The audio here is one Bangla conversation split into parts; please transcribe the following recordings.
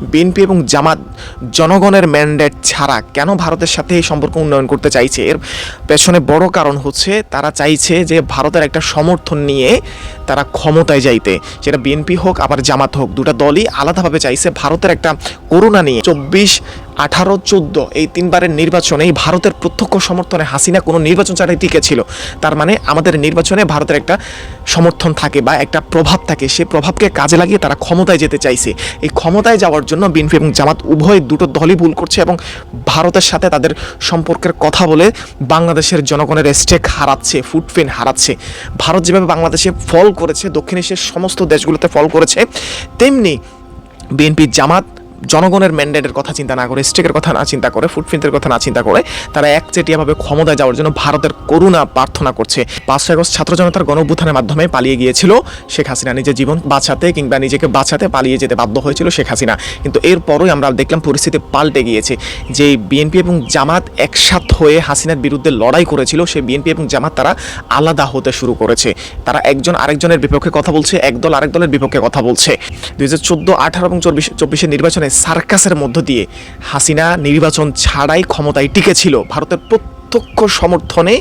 বিএনপি এবং জামাত জনগণের ম্যান্ডেট ছাড়া কেন ভারতের সাথে এই সম্পর্ক উন্নয়ন করতে চাইছে? এর পেছনে বড় কারণ হচ্ছে তারা চাইছে যে ভারতের একটা সমর্থন নিয়ে তারা ক্ষমতায় যাইতে। সেটা বিএনপি হোক, আবার জামাত হোক, দুটা দলই আলাদাভাবে চাইছে ভারতের একটা করুণা নিয়ে। চব্বিশ আঠারো চোদ্দ, এই তিনবারের নির্বাচনে এই ভারতের প্রত্যক্ষ সমর্থনে হাসিনা কোনো নির্বাচন ছাড়াই টিকে ছিল। তার মানে আমাদের নির্বাচনে ভারতের একটা সমর্থন থাকে বা একটা প্রভাব থাকে। সেই প্রভাবকে কাজে লাগিয়ে তারা ক্ষমতায় যেতে চাইছে। এই ক্ষমতায় যাওয়ার জন্য বিএনপি এবং জামাত উভয় দুটো দলই ভুল করছে এবং ভারতের সাথে তাদের সম্পর্কের কথা বলে বাংলাদেশের জনগণের স্টেক হারাচ্ছে, ফুটফিন হারাচ্ছে। ভারত যেভাবে বাংলাদেশে ফল করেছে, দক্ষিণ এশিয়ার সমস্ত দেশগুলোতে ফল করেছে, তেমনি বিএনপি জামাত জনগণের ম্যান্ডেটের কথা চিন্তা না করে স্টেকের কথা না চিন্তা করে ফুটপ্রিন্টের কথা না চিন্তা করে, তারা একচেটিয়াভাবে ক্ষমতায় যাওয়ার জন্য ভারতের করুণা প্রার্থনা করছে। পাঁচশো আগস্ট ছাত্র জনতার গণঅভ্যুত্থানের মাধ্যমে পালিয়ে গিয়েছিল শেখ হাসিনা। নিজের জীবন বাঁচাতে কিংবা নিজেকে বাঁচাতে পালিয়ে যেতে বাধ্য হয়েছিল শেখ হাসিনা। কিন্তু এরপরই আমরা দেখলাম পরিস্থিতি পাল্টে গিয়েছে। যে বিএনপি এবং জামাত একসাথ হয়ে হাসিনার বিরুদ্ধে লড়াই করেছিল, সেই বিএনপি এবং জামাত তারা আলাদা হতে শুরু করেছে। তারা একজন আরেকজনের বিপক্ষে কথা বলছে, একদল আরেক দলের বিপক্ষে কথা বলছে। দুই হাজার চোদ্দ, আঠারো এবং চব্বিশ, চব্বিশের নির্বাচনে সার্কাসের মধ্য দিয়ে। হাসিনা নির্বাচন ছাড়াই ক্ষমতায় টিকেছিল। ভারতের প্রত্যক্ষ সমর্থনে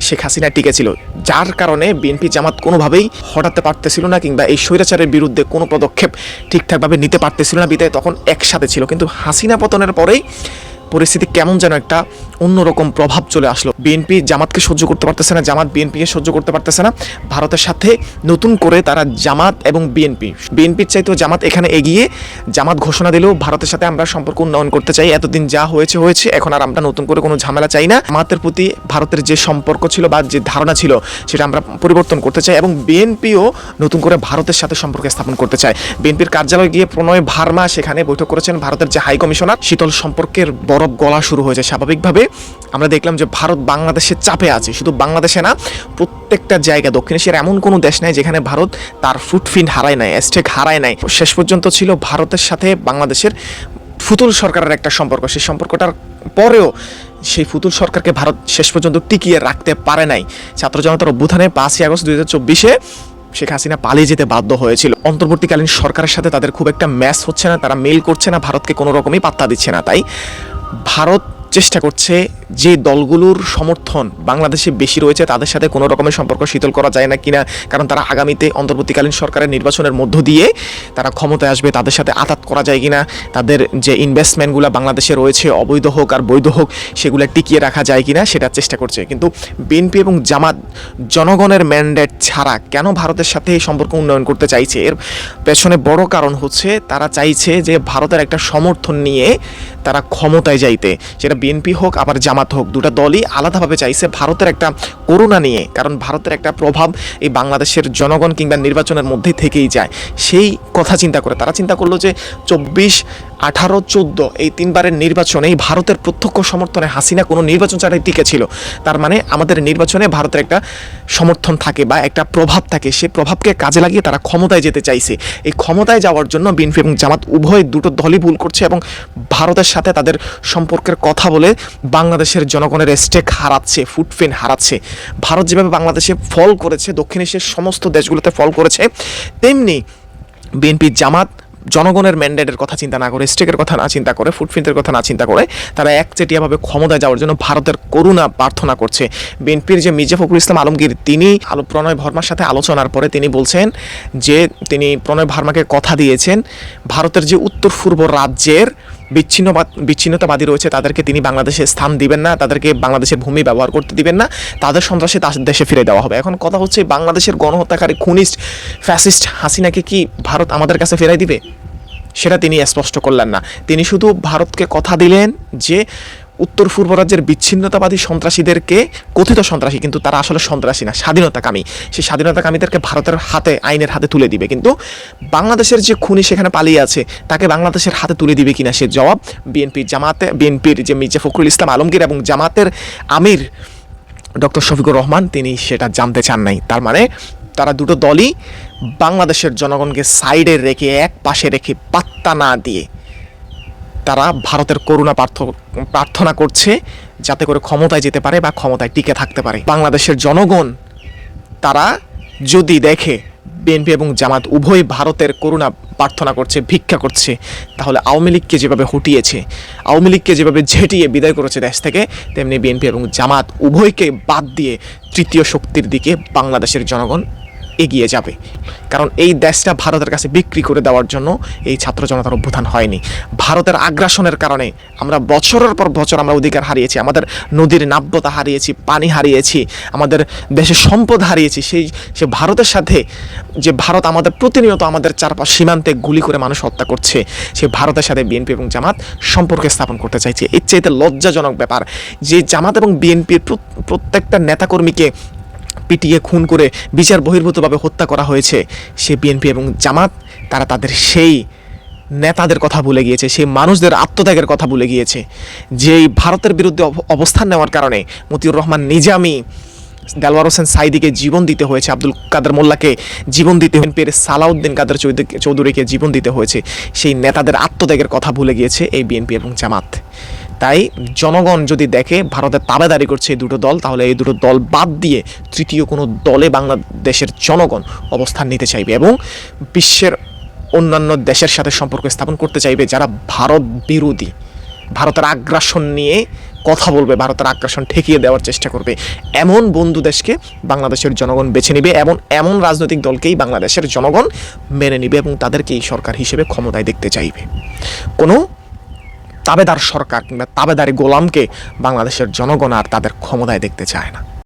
শেখ হাসিনা টিকেছিল। যার কারণে বিএনপি জামাত কোনোভাবেই হটাতে পারতেছিল না কিংবা এই স্বৈরাচারের বিরুদ্ধে কোনো পদক্ষেপ ঠিকঠাকভাবে নিতে পারতেছিল না। বিদায় তখন একসাথে ছিল। কিন্তু হাসিনা পতনের পরেই পরিস্থিতি কেমন যেন একটা অন্যরকম প্রভাব চলে আসলো। বিএনপি জামাতকে সহ্য করতে পারতেছে না, জামাত বিএনপিকে সহ্য করতে পারতেছে না। ভারতের সাথে নতুন করে তারা জামাত এবং বিএনপি। বিএনপির চাইতেও জামাত এখানে এগিয়ে জামাত ঘোষণা দিলেও ভারতের সাথে আমরা সম্পর্ক উন্নয়ন করতে চাই। এতদিন যা হয়েছে হয়েছে। এখন আর আমরা নতুন করে কোনো ঝামেলা চাই না। জামাতের প্রতি ভারতের যে সম্পর্ক ছিল বা যে ধারণা ছিল, সেটা আমরা পরিবর্তন করতে চাই এবং বিএনপিও নতুন করে ভারতের সাথে সম্পর্ক স্থাপন করতে চায়। বিএনপির কার্যালয়ে গিয়ে প্রণয় ভার্মা সেখানে বৈঠক করেছেন ভারতের যে হাই কমিশনার, শীতল সম্পর্কের বরফ গলা শুরু হয়েছে স্বাভাবিকভাবে। আমরা দেখলাম যে ভারত বাংলাদেশের চাপে আছে। শুধু বাংলাদেশে না, প্রত্যেকটা জায়গা দক্ষিণ এশিয়ার এমন কোনো দেশ নাই যেখানে ভারত তার ফুটফিন্ট হারায় নাই স্টেক হারায় নাই। শেষ পর্যন্ত ছিল ভারতের সাথে বাংলাদেশের ফুতুল সরকারের একটা সম্পর্ক। সেই সম্পর্কটার পরেও সেই ফুতুল সরকারকে ভারত শেষ পর্যন্ত টিকিয়ে রাখতে পারে নাই। ছাত্র জনতার অভ্যুত্থানে পাঁচই আগস্ট দুই হাজার চব্বিশে শেখ হাসিনা পালিয়ে যেতে বাধ্য হয়েছিল। অন্তর্বর্তীকালীন সরকারের সাথে তাদের খুব একটা ম্যাচ হচ্ছে না, তারা মেল করছে না, ভারতকে কোনো রকমই পাত্তা দিচ্ছে না। তাই ভারত চেষ্টা করছে যে দলগুলোর সমর্থন বাংলাদেশে বেশি রয়েছে, তাদের সাথে কোনো রকমের সম্পর্ক শীতল করা যায় না কিনা, কারণ তারা আগামীতে অন্তর্বর্তীকালীন সরকারের নির্বাচনের মধ্য দিয়ে তারা ক্ষমতায় আসবে, তাদের সাথে আতাত করা যায় কিনা, তাদের যে ইনভেস্টমেন্টগুলো বাংলাদেশে রয়েছে, অবৈধ হোক আর বৈধ হোক, সেগুলো টিকিয়ে রাখা যায় কিনা সেটার চেষ্টা করছে। কিন্তু বিএনপি এবং জামাত জনগণের ম্যান্ডেট ছাড়া কেন ভারতের সাথে এই সম্পর্ক উন্নয়ন করতে চাইছে? এর পেছনে বড় কারণ হচ্ছে, তারা চাইছে যে ভারতের একটা সমর্থন নিয়ে তারা ক্ষমতায় যাইতে। সেটা বিএনপি হোক, আবার জামাত হোক, দুটা দলই আলাদাভাবে চাইছে ভারতের একটা করুণা নিয়ে। কারণ ভারতের একটা প্রভাব এই বাংলাদেশের জনগণ কিংবা নির্বাচনের মধ্যে থেকেই যায়। সেই কথা চিন্তা করে তারা চিন্তা করল যে চব্বিশ আঠারো চোদ্দ, এই তিনবারের নির্বাচনে ভারতের প্রত্যক্ষ সমর্থনে হাসিনা কোনো নির্বাচন ছাড়াই টিকে ছিল। তার মানে আমাদের নির্বাচনে ভারতের একটা সমর্থন থাকে বা একটা প্রভাব থাকে। সে প্রভাবকে কাজে লাগিয়ে তারা ক্ষমতায় যেতে চাইছে। এই ক্ষমতায় যাওয়ার জন্য বিএনপি এবং জামাত উভয় দুটো দলই ভুল করছে এবং ভারতের সাথে তাদের সম্পর্কের কথা বলে বাংলাদেশের জনগণের স্টেক হারাচ্ছে, ফুটফিন হারাচ্ছে। ভারত যেভাবে বাংলাদেশে ফল করেছে, দক্ষিণ এশিয়ার সমস্ত দেশগুলোতে ফল করেছে, তেমনি বিএনপি জামাত জনগণের ম্যান্ডেটের কথা চিন্তা না করে স্টেকের কথা না চিন্তা করে ফুটপ্রিন্টের কথা না চিন্তা করে, তারা একচেটিয়াভাবে ক্ষমতায় যাওয়ার জন্য ভারতের করুণা প্রার্থনা করছে। বিএনপির যে মির্জা ফখরুল ইসলাম আলমগীর, তিনি আলো প্রণয় ভর্মার সাথে আলোচনার পরে তিনি বলছেন যে তিনি প্রণয় ভার্মাকে কথা দিয়েছেন, ভারতের যে উত্তর পূর্ব রাজ্যের বিচ্ছিন্নবাদ বিচ্ছিন্নতাবাদী রয়েছে, তাদেরকে তিনি বাংলাদেশে স্থান দিবেন না, তাদেরকে বাংলাদেশের ভূমি ব্যবহার করতে দিবেন না, তাদের সন্ত্রাসে তার দেশে ফিরে দেওয়া হবে। এখন কথা হচ্ছে, বাংলাদেশের গণহত্যাকারী খুনিস্ট ফ্যাসিস্ট হাসিনাকে কি ভারত আমাদের কাছে ফেরাই দিবে? সেটা তিনি স্পষ্ট করলেন না। তিনি শুধু ভারতকে কথা দিলেন যে উত্তর পূর্ব রাজ্যের বিচ্ছিন্নতাবাদী সন্ত্রাসীদেরকে, কথিত সন্ত্রাসী, কিন্তু তারা আসলে সন্ত্রাসী না, স্বাধীনতাকামী। সেই স্বাধীনতাকামীদেরকে ভারতের হাতে, আইনের হাতে তুলে দিবে। কিন্তু বাংলাদেশের যে খুনি সেখানে পালিয়ে আছে, তাকে বাংলাদেশের হাতে তুলে দিবে কিনা সে জবাব বিএনপি জামাতে, বিএনপির যে মির্জা ফখরুল ইসলাম আলমগীর এবং জামাতের আমির ডক্টর শফিকুর রহমান, তিনি সেটা জানতে চান নাই। তার মানে তারা দুটো দলই বাংলাদেশের জনগণকে সাইডে রেখে, এক পাশে রেখে পাত্তা না দিয়ে তারা ভারতের করুণা প্রার্থ- প্রার্থনা করছে যাতে করে ক্ষমতায় যেতে পারে বা ক্ষমতায় টিকে থাকতে পারে। বাংলাদেশের জনগণ, তারা যদি দেখে বিএনপি এবং জামাত উভয় ভারতের করুণা প্রার্থনা করছে, ভিক্ষা করছে, তাহলে আওয়ামী লীগকে যেভাবে হটিয়েছে, আওয়ামী লীগকে যেভাবে ঝেঁটিয়ে বিদায় করেছে দেশ থেকে, তেমনি বিএনপি এবং জামাত উভয়কে বাদ দিয়ে তৃতীয় শক্তির দিকে বাংলাদেশের জনগণ এগিয়ে যাবে। কারণ এই দেশটা ভারতের কাছে বিক্রি করে দেওয়ার জন্য এই ছাত্র জনতার অভ্যুত্থান হয়নি। ভারতের আগ্রাসনের কারণে আমরা বছরের পর বছর আমরা অধিকার হারিয়েছি, আমাদের নদীর নাব্যতা হারিয়েছি, পানি হারিয়েছি, আমাদের দেশের সম্পদ হারিয়েছি। সেই, সে ভারতের সাথে যে ভারত আমাদের প্রতিনিয়ত আমাদের চারপাশ সীমান্তে গুলি করে মানুষ হত্যা করছে, সে ভারতের সাথে বিএনপি এবং জামাত সম্পর্ক স্থাপন করতে চাইছে। এর চাইতে লজ্জাজনক ব্যাপার, যে জামাত এবং বিএনপির প্রত্যেকটা নেতাকর্মীকে পিটিয়ে খুন করে বিচার বহির্ভূতভাবে হত্যা করা হয়েছে। সে বিএনপি এবং জামাত, তারা তাদের সেই নেতাদের কথা ভুলে গিয়েছে, সেই মানুষদের আত্মত্যাগের কথা ভুলে গিয়েছে। যেই ভারতের বিরুদ্ধে অব- অবস্থান নেওয়ার কারণে মতিউর রহমান নিজামি দেলওয়ার হোসেন সাইদিকে জীবন দিতে হয়েছে, আব্দুল কাদের মোল্লাকে জীবন দিতে পেরে সালাউদ্দিন কাদের চৌধুরীকে জীবন দিতে হয়েছে। সেই নেতাদের আত্মত্যাগের কথা ভুলে গিয়েছে এই বিএনপি এবং জামাত। তাই জনগণ যদি দেখে ভারতের তাবেদারি করছে এই দুটো দল, তাহলে এই দুটো দল বাদ দিয়ে তৃতীয় কোনো দলে বাংলাদেশের জনগণ অবস্থান নিতে চাইবে এবং বিশ্বের অন্যান্য দেশের সাথে সম্পর্ক স্থাপন করতে চাইবে যারা ভারত বিরোধী। ভারতের আগ্রাসন নিয়ে কথা বলবে, ভারতের আগ্রাসন ঠেকিয়ে দেওয়ার চেষ্টা করবে। এমন বন্ধু দেশকে বাংলাদেশের জনগণ বেছে নিবে এবং এমন রাজনৈতিক দলকেই বাংলাদেশের জনগণ মেনে নিবে এবং তাদেরকেই সরকার হিসেবে ক্ষমতায় দেখতে চাইবে। কোনো তাবেদার সরকার কিংবা তাবেদারি গোলামকে বাংলাদেশের জনগণ আর তাদের ক্ষমতায় দেখতে চায় না।